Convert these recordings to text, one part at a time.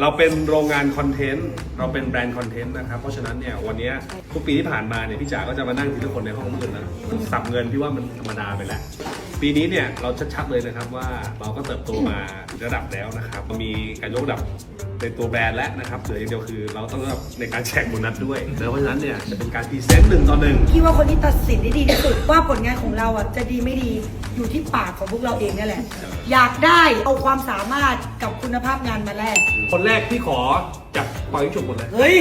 เราเป็นโรงงานคอนเทนต์เราเป็นแบรนด์คอนเทนต์นะครับ เพราะฉะนั้นเนี่ยวันนี้ทุกปีที่ผ่านมาเนี่ยพี่จ๋าก็จะมานั่งทีละคนในห้องมืดนะสับเงินพี่ว่ามันธรรมดาไปแล้ว ปีนี้เนี่ยเราชัดๆเลยนะครับว่าเราก็เติบโตมาระดับแล้วนะครับมีการยกระดับในตัวแบรนด์แล้วนะครับเหลืออย่างเดียวคือเราต้องระดับในการแจกโบนัสด้วยเพราะฉะนั้นเนี่ยจะเป็นการพรีเซนต์หนึ่งต่อหนึ่งคิดว่าคนที่ตัดสินได้ดีที่สุดว่าผลงานของเราอะจะดีไม่ดีอยู่ที่ปากของพวกเราเองนี่แหละ อยากได้เอาความสามารถกับคุณภาพงานมาแลกคนแรกพี่ขอจับปล่อยฉุบหมดเลยเฮ้ย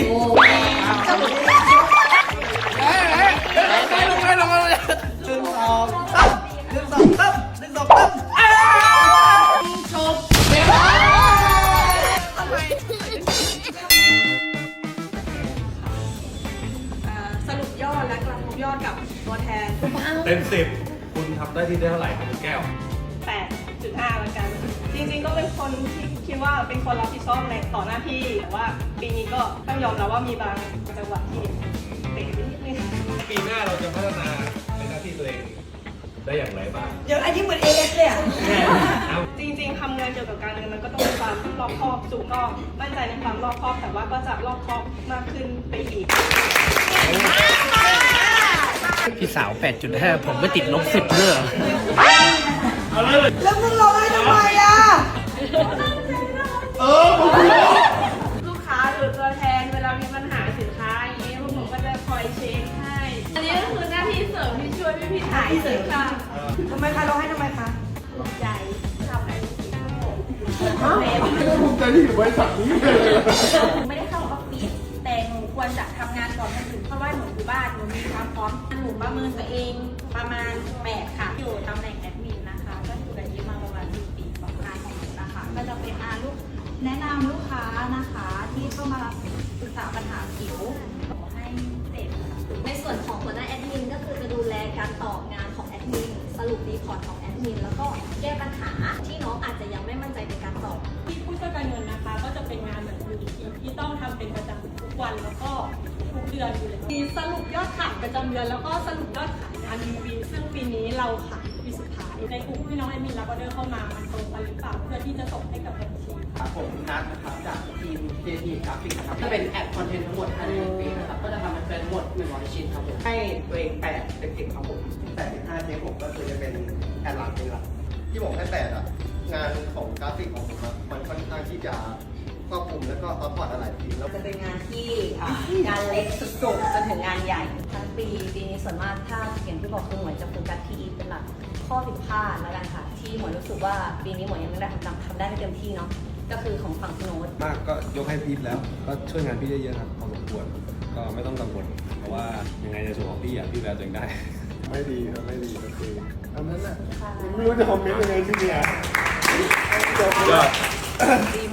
ยอดกับตัวแทนเต็มสิบคุณทำได้ที่ได้เท่าไหร่ครับคุณแก้ว 8.5แล้วกัน จริงๆก็เป็นคนที่คิดว่าเป็นคนรับผิดชอบในต่อหน้าที่แต่ว่าปีนี้ก็ต้องยอมรับว่ามีบางจังหวะที่เตะไปนิดนึงปีหน้าเราจะพัฒนาในหน้าที่ตัวเองได้อย่างไรบ้างเดี๋ยวอันนี้เหมือนเอเอสเลยอะจริงๆทำงานเกี่ยวกับการเงินมันก็ต้องมีความรอบคอบสูงก็มั่นใจในความรอบคอบแต่ว่าก็จะรอบคอบมากขึ้นไปอีก พี่สาว 8.5 ผมไม่ติดลบสิบเลยเหรอแล้วมึงร้องไห้ทำไมอะลูกค้าหรือตัวแทนเวลามีปัญหาสินค้าอย่างนี้พวกหนูก็จะคอยเช็คให้ อันนี้ก็คือหน้าที่เสริมที่ช่วยพี่พี่ๆถ่ายเสริมค่ะทำไมคะร้องไห้ทำไมคะตกใจทำอะไรผิดทั้งหมดไม่ได้เข้าออฟฟิศแต่หนู ควรจะทำงานก่อนคนอื่นเพราะว่าหนูอยู่บ้านหนูมีความพร้อมหนูประเมินตัวเองประมาณ8ค่ะ อยู่ตำแหน่งแอดมินนะคะ ก็อยู่กับยิ้มมาประมาณ4ปีของงานของหนูนะคะ ก็จะเป็นอาลูกแนะนำลูกค้านะคะที่เข้ามาปรึกษาปัญหาผิวขอให้เสร็จในส่วนของหัวหน้าแอดมินก็คือจะดูแลการตอบงานของแอดมินสรุปรีพอร์ตของแอดมินแล้วก็แก้ปัญหาที่น้องอาจจะยังไม่มั่นใจในการตอบที่ผู้ช่วยการเงินนะคะ วันแล้วก็ทุกเดือนอยู่เลยมีสรุปยอดขายประจำเดือนแล้วก็สรุปยอดขายงานวีวีซึ่งปีนี้เราขายปีสุดท้ายในกลุ่มพี่น้องแอดมินรับออเดอร์เข้ามามันตรงกันหรือเปล่าเพื่อที่จะส่งให้กับบัญชีครับผมนัทนะครับจากทีม KT กราฟิกนะครับจะเป็นแอดคอนเทนต์ทั้งหมดภายในหนึ่งปีนะครับก็จะทำมันเป็นหมด100ชิ้นครับผมให้ตัวเองแปดเต็มๆครับผม85เทปผมก็คือจะเป็น รอบคลุมแล้วก็ซัพพอร์ตอะไรทีมแล้ว จะเป็นงานที่อ่างานเล็กสุดๆจนถึงงานใหญ่ทั้งปีปีนี้ส่วนมากถ้าอย่างที่บอกคือหมวยจะโฟกัสที่เป็นหลักข้อผิดพลาดแล้วกันค่ะ ที่หมวยรู้สึกว่าปีนี้หมวยยังไม่ได้ทำทำได้ไม่เต็มที่เนาะก็คือของฝั่งคุณโน้ต มากก็ยกให้พีทแล้ว ก็ช่วยงานพี่เยอะๆครับพอสมควรก็ไม่ต้องกังวลเพราะว่ายังไงในส่วนของพี่อะพี่ดูแลตัวเองได้ ไม่ดีครับไม่ดีก็คืออันนั้นแหละไม่รู้จะคอมเมนต์ยังไงที่เนี่ยจบยอดดี